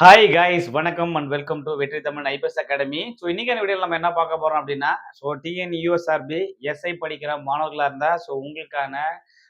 Hi guys வணக்கம் and welcome to Vetri Tamil IPS academy so இன்னைக்கு வீடியோவில் நம்ம என்ன பார்க்க போறோம் அப்படின்னா ஸோ டிஎன் யூஎஸ்ஆர்பி எஸ்ஐ படிக்கிற மாணவர்களாக இருந்தால் ஸோ உங்களுக்கான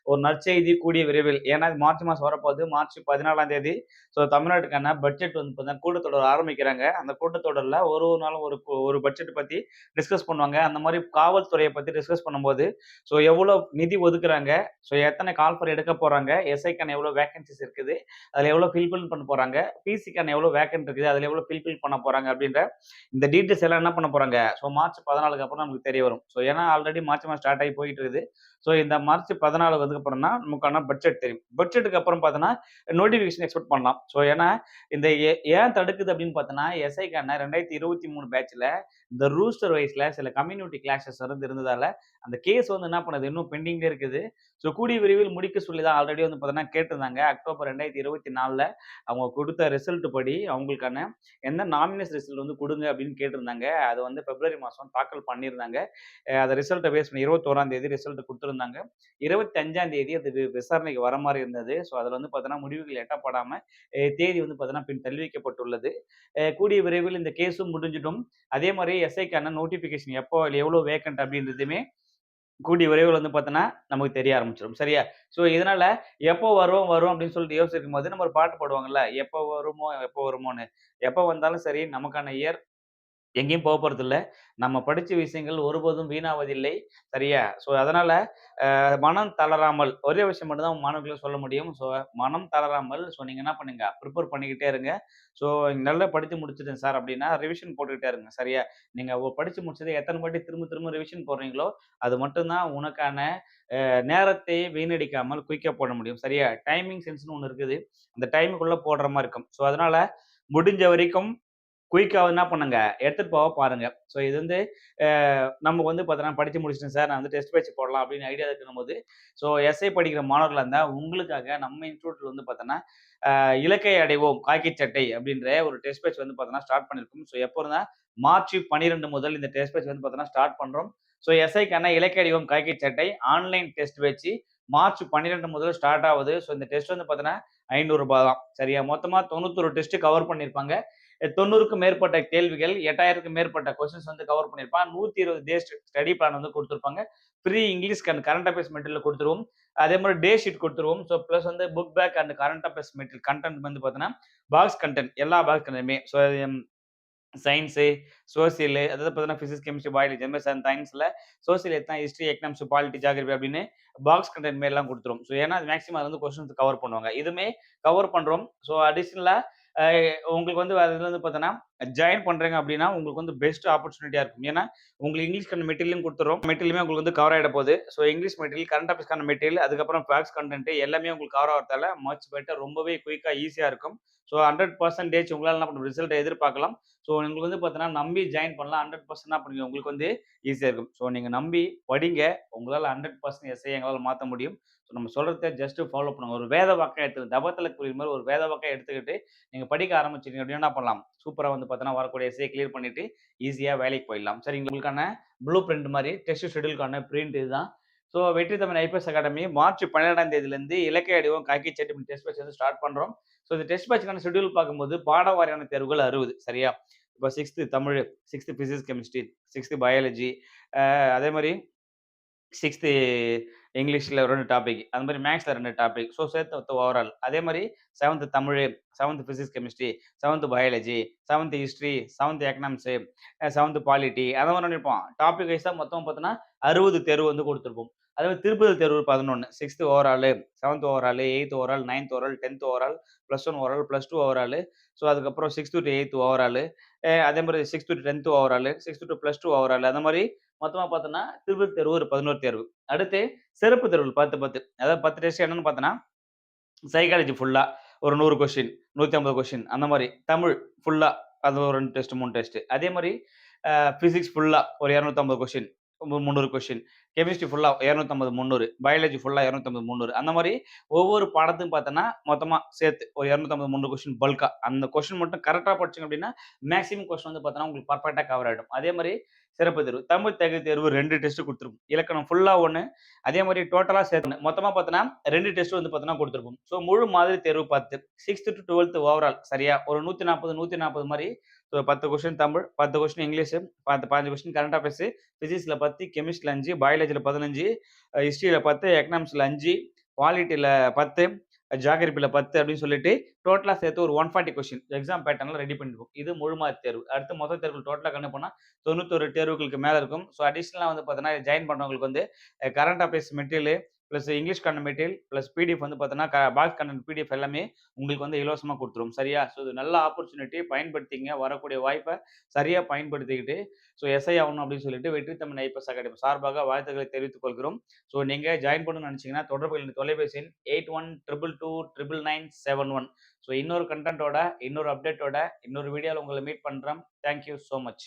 ஒரு நற்செய்தி கூடிய விரைவில். ஏன்னா மார்ச் மாதம் வரப்போகுது. மார்ச் பதினாலாம் தேதி. ஸோ தமிழ்நாட்டுக்கான பட்ஜெட் வந்து பார்த்தீங்கன்னா கூட்டத்தொடர் ஆரம்பிக்கிறாங்க. அந்த கூட்டத்தொடரில் ஒரு ஒரு நாளும் ஒரு ஒரு பட்ஜெட் பற்றி டிஸ்கஸ் பண்ணுவாங்க. அந்த மாதிரி காவல்துறையை பற்றி டிஸ்கஸ் பண்ணும்போது ஸோ எவ்வளோ நிதி ஒதுக்குறாங்க? ஸோ எத்தனை கால்ஃபர் எடுக்க போகிறாங்க எஸ்ஐக்கான எவ்வளோ வேகன்சிஸ் இருக்குது? அதில் எவ்வளோ ஃபில்பில் பண்ண போகிறாங்க பிசிக்கான எவ்வளோ வேக்கன்ட் இருக்குது? அதில் எவ்வளோ ஃபில்பில் பண்ண போகிறாங்க அப்படின்ற இந்த டீட்டெயில்ஸ் எல்லாம் என்ன பண்ண போகிறாங்க ஸோ மார்ச் பதினாலுக்கு அப்புறம் நமக்கு தெரிய வரும். ஸோ ஏன்னா ஆல்ரெடி மார்ச் மாதம் ஸ்டார்ட் ஆகி போயிட்டு இருக்குது. ஸோ இந்த மார்ச் பதினாலு வந்ததுக்கு அப்புறம் தான் நமக்கான பட்ஜெட் தெரியும். பட்ஜெட்டுக்கு அப்புறம் பார்த்தோன்னா நோட்டிஃபிகேஷன் எக்ஸ்பெக்ட் பண்ணலாம். ஸோ ஏன்னா இந்த ஏ- ஏன் தடுக்குது அப்படின்னு பார்த்தோன்னா எஸ்ஐக்கான ரெண்டாயிரத்தி இருபத்தி மூணு பேட்சில் இந்த ரூஸ்டர் வைஸ்ல சில கம்யூனிட்டி கிளாஷஸ் வந்து இருந்ததால அந்த கேஸ் வந்து என்ன பண்ணுது? இன்னும் பெண்டிங்கே இருக்குது. ஸோ கூடிய விரைவில் முடிக்க சொல்லி தான் ஆல்ரெடி வந்து பார்த்தோன்னா கேட்டிருந்தாங்க. அக்டோபர் ரெண்டாயிரத்தி இருபத்தி நாலில் அவங்க கொடுத்த ரிசல்ட் படி அவங்களுக்கான எந்த நாமினஸ் ரிசல்ட் வந்து கொடுங்க அப்படின்னு கேட்டிருந்தாங்க. அது வந்து பிப்ரவரி மாதம் தாக்கல் பண்ணியிருந்தாங்க. அந்த ரிசல்ட்டை பேஸ் பண்ணி இருபத்தோராம் தேதி ரிசல்ட் கொடுத்துருந்தாங்க. இருபத்தஞ்சாம் தேதி அது விசாரணைக்கு வர மாதிரி இருந்தது. ஸோ அதில் வந்து பார்த்தோன்னா முடிவுகள் எட்டப்படாமல் தேதி வந்து பார்த்தோன்னா பின் தள்ளி வைக்கப்பட்டுள்ளது கூடிய விரைவில் இந்த கேஸும் முடிஞ்சிடும். அதே மாதிரி எஸ்ஐக்கான நோட்டிஃபிகேஷன் எப்போ இல்லை எவ்வளோ வேக்கண்ட் அப்படின்றதுமே கூடிய விரைவில் வந்து பார்த்தோன்னா நமக்கு தெரிய ஆரம்பிச்சிடும். சரியா? ஸோ இதனால எப்போ வரும் வரும் அப்படின்னு சொல்லிட்டு யோசிக்கும் போது நம்ம ஒரு பாட்டு பாடுவாங்கல்ல எப்போ வருமோ எப்போ வருமோன்னு. எப்போ வந்தாலும் சரி நமக்கான இயர் எங்கேயும் போக போகிறதில்ல நம்ம படித்த விஷயங்கள் ஒருபோதும் வீணாவதில்லை. சரியா? ஸோ அதனால் மனம் தளராமல் ஒரே விஷயம் மட்டும்தான் மாணவர்களுக்கு சொல்ல முடியும். ஸோ மனம் தளராமல் ஸோ நீங்கள் என்ன பண்ணுங்க? ப்ரிப்பேர் பண்ணிக்கிட்டே இருங்க. ஸோ நல்லா படித்து முடிச்சிட்டேன் சார் அப்படின்னா ரிவிஷன் போட்டுக்கிட்டே இருங்க. சரியா? நீங்கள் படித்து முடிச்சதை எத்தனை வாட்டி திரும்ப திரும்ப ரிவிஷன் போடுறீங்களோ அது மட்டும்தான் உனக்கான நேரத்தை வீணடிக்காமல் குயிக்காக போட முடியும். சரியா? டைமிங் சென்ஸ்னு ஒன்று இருக்குது. அந்த டைமுக்குள்ளே போடுற மாதிரி இருக்கும். ஸோ அதனால் முடிஞ்ச வரைக்கும் குயிக்காக என்ன பண்ணுங்க? எடுத்துகிட்டு போக பாருங்க. ஸோ இது வந்து நம்ம நமக்கு வந்து பார்த்தோன்னா படித்து முடிச்சிட்டேன் சார் நான் வந்து டெஸ்ட் பேச்சு போடலாம் அப்படின்னு ஐடியா இருக்கும்போது ஸோ எஸ்ஐ படிக்கிற மாணவர்களாக இருந்தால் உங்களுக்காக நம்ம இன்ஸ்டியூட்டில் வந்து பார்த்தோன்னா இலக்கை அடைவோம். காக்கி சட்டை அப்படின்ற ஒரு டெஸ்ட் பேட்ச் வந்து பார்த்தோன்னா ஸ்டார்ட் பண்ணியிருக்கோம் ஸோ எப்போ இருந்தால் மார்ச் பன்னிரெண்டு முதல் இந்த டெஸ்ட் பேச் வந்து பார்த்தோன்னா ஸ்டார்ட் பண்ணுறோம் ஸோ எஸ்ஐக்கான இலக்கை அடைவோம். காக்கி சட்டை ஆன்லைன் டெஸ்ட் வச்சு மார்ச் பன்னிரெண்டு முதல் ஸ்டார்ட் ஆகுது. ஸோ இந்த டெஸ்ட் வந்து பார்த்தோன்னா ஐநூறுரூபா தான். சரியா? மொத்தமாக தொண்ணூத்தொரு டெஸ்ட்டு கவர் பண்ணியிருப்பாங்க தொண்ணூறுக்கும் மேற்பட்ட கேள்விகள் எட்டாயிரத்துக்கும் மேற்பட்ட கொஸ்டின்ஸ் வந்து கவர் பண்ணியிருப்பான். நூற்றி இருபது டே ஸ்டடி பிளான் வந்து கொடுத்துருப்பாங்க. Free English and current affairs material கொடுத்துருவோம். அதே மாதிரி டே ஷீட் கொடுத்துருவோம். ஸோ ப்ளஸ் வந்து book back and current affairs material content வந்து பார்த்தீங்கன்னா பாக்ஸ் கண்டென்ட் எல்லா பாக்ஸ் கண்டென்ட்டுமே ஸோ சயின்ஸு சோசியல் அதாவது பார்த்தீங்கன்னா ஃபிசிக்ஸ் கெமிஸ்ட்ரி பயாலஜி அந்த அண்ட் சயின்ஸில் சோசியல் எத்தனை ஹிஸ்ட்ரி எக்கனாமிக்ஸ் பாலிட்டி ஜாகிரபி அப்படின்னு பாக்ஸ் கண்டென்ட் மாரிலாம் கொடுத்துரும் ஸோ ஏன்னா அது மேக்ஸிமம் அது வந்து கொஸ்டின்ஸ் கவர் பண்ணுவாங்க. இதுவுமே கவர் பண்ணுறோம் ஸோ அடிஷ்னலாக உங்களுக்கு வந்து அதில் வந்து பார்த்தோன்னா ஜாயின் பண்ணுறீங்க அப்படின்னா உங்களுக்கு வந்து பெஸ்ட் ஆப்பர்ச்சுனிட்டியாக இருக்கும். ஏன்னா உங்களுக்கு இங்கிலீஷ்க்கான மெட்டீரியலும் கொடுத்துரும் மெட்டீரியலுமே உங்களுக்கு வந்து கவர் ஆகிட போகுது. ஸோ இங்கிலீஷ் மெட்டீரியல் கரண்ட் அஃபேர்ஸ்க்கான மெட்டீரியல் அதுக்கப்புறம் ஃபேக்ஸ் கண்டென்ட் எல்லாமே உங்களுக்கு கவர் ஆகிறதால மச் பெட்டர் ரொம்பவே குயிக்காக ஈஸியாக இருக்கும். ஸோ ஹண்ட்ரட் பர்சன்டேஜ் உங்களால் என்ன பண்ண ரிசல்ட்டை எதிர்பார்க்கலாம். ஸோ உங்களுக்கு வந்து பார்த்தீங்கன்னா நம்பி ஜாயின் பண்ணலாம். ஹண்ட்ரட் பர்சன்ட் பண்ணுங்க உங்களுக்கு வந்து ஈஸியாக இருக்கும். ஸோ நீங்கள் நம்பி படிங்க. உங்களால் ஹண்ட்ரட் பர்சன்ட் எஸ்ஐ எங்களால் மாற்ற முடியும். ஸோ நம்ம சொல்கிறத ஜஸ்ட்டு ஃபாலோ பண்ணுங்க. ஒரு வேத வாக்கம் எடுத்து தபத்தில் புரியுற மாதிரி ஒரு வேத வாக்கம் எடுத்துக்கிட்டு நீங்கள் படிக்க ஆரம்பிச்சிட்டீங்க அப்படின்னா என்ன பண்ணலாம்? சூப்பராக வந்து பார்த்தீங்கன்னா வரக்கூடிய எஸ்ஐ கிளியர் பண்ணிவிட்டு ஈஸியாக வேலைக்கு போயிடலாம். சரி உங்களுக்கான ப்ளூ பிரிண்ட் மாதிரி டெஸ்ட் ஷெடியூலுக்கான பிரிண்ட் இதுதான். So Vetri Tamil IPS academy March பன்னிரெண்டாம் தேதியிலேருந்து இலக்கை அடிவோம். காக்கி செட்டு டெஸ்ட் பேட்ச் வந்து ஸ்டார்ட் பண்ணுறோம் ஸோ இந்த டெஸ்ட் பேட்ச்க்கான ஷெடியூல் பார்க்கும்போது பாட வாரியான தேர்வுகள் அறுபது சரியா? இப்போ sixth Tamil sixth physics chemistry sixth biology அதே மாதிரி சிக்ஸ்த்து இங்கிலீஷில் ரெண்டு டாபிக் அது மாதிரி மேக்ஸில் ரெண்டு டாபிக் ஸோ சேர்த்து ஓவரால் அதே மாதிரி seventh Tamil seventh physics chemistry seventh biology seventh history seventh economics seventh polity அந்த மாதிரி நினைப்போம் டாபிக் வைஸாக மொத்தம் பார்த்தோன்னா அறுபது தேர்வு வந்து கொடுத்துருப்போம். அதே மாதிரி திருப்பதி தேர்வு பதினொன்று sixth overall seventh overall eighth overall ninth overall tenth overall plus one overall plus two overall so அதுக்கப்புறம் சிக்ஸ்த் டு எயித்து ஓவரால் அதே மாதிரி sixth to tenth overall sixth to plus two overall அந்த மாதிரி மொத்தமாக பார்த்தோன்னா திருப்பதி தேர்வு ஒரு பதினோரு தேர்வு. அடுத்து சிறப்பு தேர்வுகள் பத்து பத்து. அதாவது பத்து டெஸ்ட் என்னென்னு பார்த்தோன்னா சைக்காலஜி ஃபுல்லாக ஒரு நூறு கொஷின் நூற்றி ஐம்பது கொஷின் அந்த மாதிரி தமிழ் ஃபுல்லாக அது ஒரு ரெண்டு டெஸ்ட் மூணு டெஸ்ட் அதே மாதிரி ஃபிசிக்ஸ் ஃபுல்லாக ஒரு இரநூத்தம்பது கொஷின் முந்நூறு கொஷின் கெமிஸ்ட்ரி ஃபுல்லாக இரநூத்தம்பது முந்நூறு. பயாலஜி ஃபுல்லாக இரநூத்தம்பது முந்நூறு. அந்த மாதிரி ஒவ்வொரு பாடத்தையும் பார்த்தோன்னா மொத்தமாக சேர்த்து ஒரு இரநூத்தம்பது முந்நூறு கொஷின் பல்கா அந்த கொஷின் மட்டும் கரெக்டாக படிச்சிங்க அப்படின்னா மேக்ஸிமம் கொஸ்டின் வந்து பார்த்தோன்னா உங்களுக்கு பர்ஃபெக்டாக கவர் ஆகிடும் அதே மாதிரி சிறப்பு தேர்வு. தமிழ் தகுதி தேர்வு ரெண்டு டெஸ்ட் கொடுத்துருப்போம். இலக்கணம் ஃபுல்லாக ஒன்று அதே மாதிரி டோட்டலாக சேர்த்து மொத்தமாக பார்த்தோன்னா ரெண்டு டெஸ்ட் வந்து பார்த்தோன்னா கொடுத்துருப்போம். ஸோ முழு மாதிரி தேர்வு பார்த்து சிக்ஸ்த்து டு டுவெல்த்து ஓவரால் சரியா? ஒரு நூற்றி நாற்பது நூற்றி நாற்பது மாதிரி ஸோ பத்து கொஸ்டின் தமிழ் பத்து கொஸ்டின் இங்கிலீஷு பத்து பதினஞ்சு கொஸ்டின் கரண்ட் அஃபேர்ஸ் ஃபிசிக்ஸில் பத்து கெமிஸ்ட்ரியில் அஞ்சு பயாலஜியில் பதினஞ்சு ஹிஸ்ட்ரியில் பத்து எக்கனாமிக்ஸில் அஞ்சு குவாலிட்டியில் பத்து ஜாகிரபியில் பத்து அப்படின்னு சொல்லிட்டு டோட்டலாக சேர்த்து ஒரு ஒன் ஃபார்ட்டி கொஸ்டின் எக்ஸாம் பேட்டர்னில் ரெடி பண்ணிருக்கும் இது முழுமாறு தேர்வு. அடுத்து மொத்த தேர்வு டோட்டலாக கண்டு போனால் தொண்ணூத்தொரு தேர்வுகளுக்கு மேலே இருக்கும். ஸோ அடிஷ்னலாக வந்து பார்த்தீங்கன்னா ஜாயின் பண்ணுறவங்களுக்கு வந்து current affairs material plus English content material plus PDF வந்து பார்த்தீங்கன்னா பாக்ஸ் கண்டென்ட் பிடிஎஃப் எல்லாமே உங்களுக்கு வந்து இலவசமாக கொடுத்துரும். சரியா? ஸோ இது நல்ல ஆப்பர்ச்சுனிட்டி பயன்படுத்திங்க. வரக்கூடிய வாய்ப்பை சரியாக பயன்படுத்திக்கிட்டு ஸோ எஸ்ஐ ஆகணும் அப்படின்னு சொல்லிட்டு வெற்றி தமிழ் ஐபிஎஸ் அகாடமி சார்பாக வாழ்த்துக்களை தெரிவித்துக் கொள்கிறோம். ஸோ நீங்கள் ஜாயின் பண்ணணும்னு நினச்சிங்கன்னா தொடர்பு தொலைபேசி eight one triple two triple nine seven one so இன்னொரு கண்டென்ட்டோட இன்னொரு அப்டேட்டோட இன்னொரு வீடியோவில் உங்களை மீட் பண்ணுறோம் தேங்க்யூ ஸோ மச்